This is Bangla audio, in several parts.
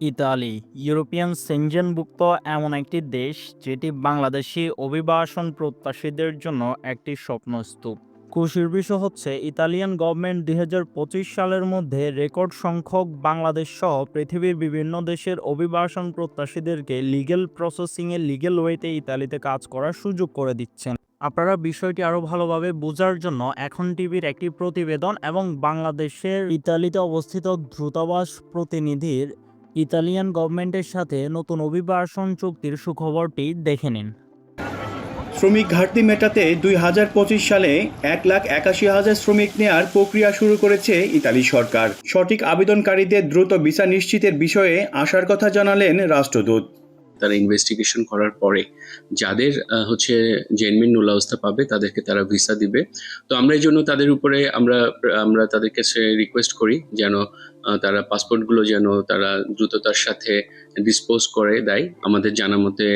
ইতালি, ইউরোপিয়ান সেনজেনভুক্ত এমন একটি দেশ যেটি বাংলাদেশি অভিবাসন প্রত্যাশীদের জন্য একটি স্বপ্নস্তূপ। খুশির বিষয় হচ্ছে, ইতালিয়ান গভর্নমেন্ট দু হাজার পঁচিশ সালের মধ্যে রেকর্ড সংখ্যক বাংলাদেশ সহ পৃথিবীর বিভিন্ন দেশের অভিবাসন প্রত্যাশীদেরকে লিগেল প্রসেসিংয়ে লিগেল ওয়েতে ইতালিতে কাজ করার সুযোগ করে দিচ্ছেন। আপনারা বিষয়টি আরও ভালোভাবে বোঝার জন্য এখন টিভির একটি প্রতিবেদন এবং বাংলাদেশের ইতালিতে অবস্থিত দ্রুতাবাস প্রতিনিধির ইতালিয়ান গভর্নমেন্টের সাথে নতুন অভিবাসন চুক্তির সুখবরটি দেখে নিন। শ্রমিক ঘাটতি মেটাতে দুই হাজার পঁচিশ সালে এক লাখ একাশি হাজার শ্রমিক নেয়ার প্রক্রিয়া শুরু করেছে ইতালি সরকার। সঠিক আবেদনকারীদের দ্রুত ভিসা নিশ্চিতের বিষয়ে আসার কথা জানালেন রাষ্ট্রদূত। তারা ইনভেস্টিগেশন করার পরে যাদের হচ্ছে জেনমিন নুলাবস্থা পাবে, তাদেরকে তারা ভিসা দিবে। তো আমরা এই জন্য তাদের উপরে আমরা আমরা তাদের কাছে রিকোয়েস্ট করি যেন তারা পাসপোর্টগুলো যেন তারা দ্রুততার সাথে ডিসপোজ করে দেয়। আমাদের জানা মতে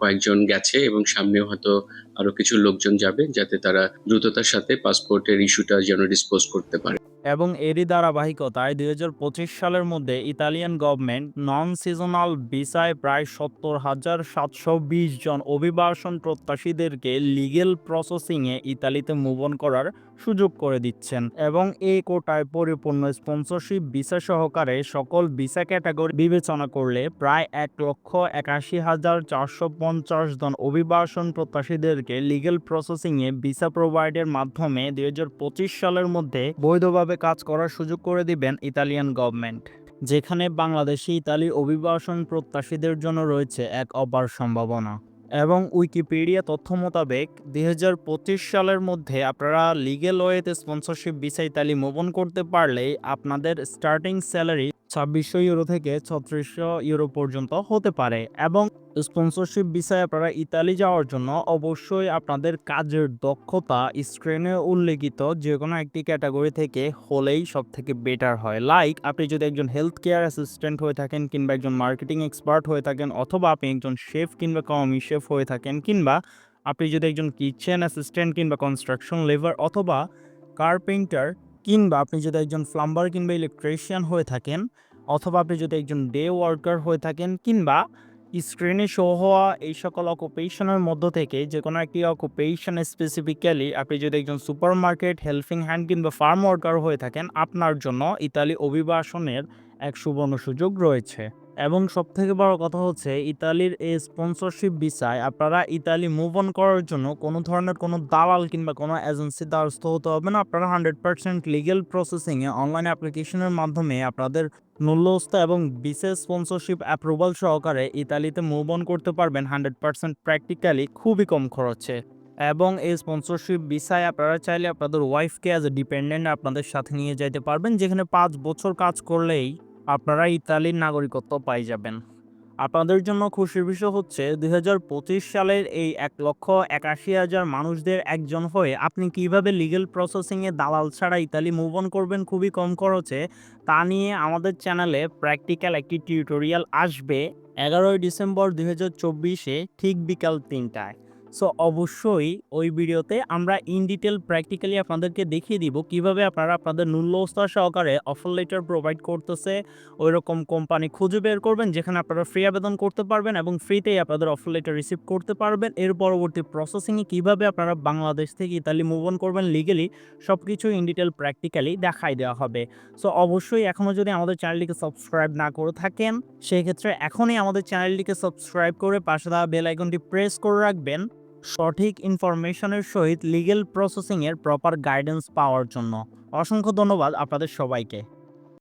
কয়েকজন গেছে এবং সামনেও হয়তো আরও কিছু লোকজন যাবে যাতে তারা দ্রুততার সাথে পাসপোর্টের ইস্যুটা যেন ডিসপোজ করতে পারে। এবং এরই ধারাবাহিকতায় দুই হাজার পঁচিশ সালের মধ্যে ইতালিয়ান গভর্নমেন্ট নন সিজনাল ভিসায় প্রায় সত্তর হাজার সাতশো বিশ জন অভিবাসন প্রত্যাশীদেরকে লিগেল প্রসেসিংয়ে ইতালিতে মুভ অন করার সুযোগ করে দিচ্ছেন এবং এই কোটায় পরিপূর্ণ স্পন্সরশিপ ভিসা সহকারে সকল ভিসা ক্যাটাগরি বিবেচনা করলে প্রায় এক লক্ষ একাশি হাজার চারশো পঞ্চাশ জন অভিবাসন প্রত্যাশীদেরকে লিগেল প্রসেসিংয়ে ভিসা প্রোভাইডের মাধ্যমে দুই হাজার পঁচিশ সালের মধ্যে বৈধভাবে কাজ করার সুযোগ করে দিবেন ইতালিয়ান গভর্নমেন্ট? যেখানে বাংলাদেশি ইতালি অভিবাসন প্রত্যাশীদের জন্য রয়েছে এক অপার সম্ভাবনা। এবং উইকিপিডিয়া তথ্য মোতাবেক, দুই হাজার পঁচিশ সালের মধ্যে আপনারা লিগেল ওয়েতে স্পন্সরশিপ ভিসা ইতালি মোপন করতে পারলেই আপনাদের স্টার্টিং স্যালারি ছাব্বিশশো ইউরো থেকে ছত্রিশশো ইউরো পর্যন্ত হতে পারে। এবং স্পন্সরশিপ বিষয়ে আপনারা ইতালি যাওয়ার জন্য অবশ্যই আপনাদের কাজের দক্ষতা স্ক্রিনে উল্লেখিত যে কোনো একটি ক্যাটাগরি থেকে হলেই সব থেকে বেটার হয়। লাইক আপনি যদি একজন হেলথ কেয়ার অ্যাসিস্ট্যান্ট হয়ে থাকেন কিংবা একজন মার্কেটিং এক্সপার্ট হয়ে থাকেন অথবা আপনি একজন শেফ কিংবা কমি শেফ হয়ে থাকেন কিংবা আপনি যদি একজন কিচেন অ্যাসিস্ট্যান্ট কিংবা কনস্ট্রাকশন লেবার অথবা কার্পেন্টার কিংবা আপনি যদি একজন প্লাম্বার কিংবা ইলেকট্রিশিয়ান হয়ে থাকেন অথবা আপনি যদি একজন ডে ওয়ার্কার হয়ে থাকেন কিংবা স্ক্রিনে শো হওয়া এই সকল অকুপেশনের মধ্য থেকে যে কোনো একটি অকুপেশন স্পেসিফিক্যালি আপনি যদি একজন সুপার মার্কেট হেল্পিং হ্যান্ড কিংবা ফার্ম ওয়ার্কার হয়ে থাকেন, আপনার জন্য ইতালি অভিবাসনের এক সুবর্ণ সুযোগ রয়েছে। এবং সবথেকে বড় কথা হচ্ছে, ইতালির এই স্পন্সরশিপ ভিসায় আপনারা ইতালি মুভ অন করার জন্য কোনো ধরনের কোনো দালাল কিংবা কোনো এজেন্সি দ্বারস্থ হতে হবে না। আপনারা হান্ড্রেড পার্সেন্ট লিগেল প্রসেসিংয়ে অনলাইন অ্যাপ্লিকেশনের মাধ্যমে আপনাদের মূল্যস্থ এবং বিশেষ স্পন্সরশিপ অ্যাপ্রুভাল সহকারে ইতালিতে মুভ অন করতে পারবেন হান্ড্রেড পার্সেন্ট প্র্যাকটিক্যালি খুবই কম খরচে। এবং এই স্পন্সরশিপ ভিসায় আপনারা চাইলে আপনাদের ওয়াইফকে অ্যাজ এ ডিপেন্ডেন্ট আপনাদের সাথে নিয়ে যাইতে পারবেন, যেখানে পাঁচ বছর কাজ করলেই আপনারা ইতালির নাগরিকত্ব পাই যাবেন। আপনাদের জন্য খুশির বিষয় হচ্ছে দু হাজার পঁচিশ সালের এই এক লক্ষ একাশি হাজার মানুষদের একজন হয়ে আপনি কীভাবে লিগেল প্রসেসিংয়ে দালাল ছাড়া ইতালি মুভ অন করবেন খুবই কম খরচে, তা নিয়ে আমাদের চ্যানেলে প্র্যাকটিক্যাল একটি টিউটোরিয়াল আসবে এগারোই ডিসেম্বর দুই ঠিক বিকাল তিনটায়। সো অবশ্যই ওই ভিডিওতে আমরা ইন ডিটেল প্র্যাকটিক্যালি আপনাদেরকে দেখিয়ে দিব কীভাবে আপনারা আপনাদের মূল্যস্থা সহকারে অফার লেটার প্রোভাইড করতেছে ওই রকম কোম্পানি খুঁজে বের করবেন যেখানে আপনারা ফ্রি আবেদন করতে পারবেন এবং ফ্রিতেই আপনাদের অফার লেটার রিসিভ করতে পারবেন। এর পরবর্তী প্রসেসিংয়ে কীভাবে আপনারা বাংলাদেশ থেকে ইতালি মুভ অন করবেন লিগেলি সব কিছু ইন ডিটেল প্র্যাকটিক্যালি দেখাই দেওয়া হবে। সো অবশ্যই এখনও যদি আমাদের চ্যানেলটিকে সাবস্ক্রাইব না করে থাকেন সেই ক্ষেত্রে এখনই আমাদের চ্যানেলটিকে সাবস্ক্রাইব করে পাশে দেওয়া বেল আইকনটি প্রেস করে রাখবেন। সঠিক ইনফরমেশনের সহিত লিগেল প্রসেসিংয়ের প্রপার গাইডেন্স পাওয়ার জন্য। অসংখ্য ধন্যবাদ আপনাদের সবাইকে।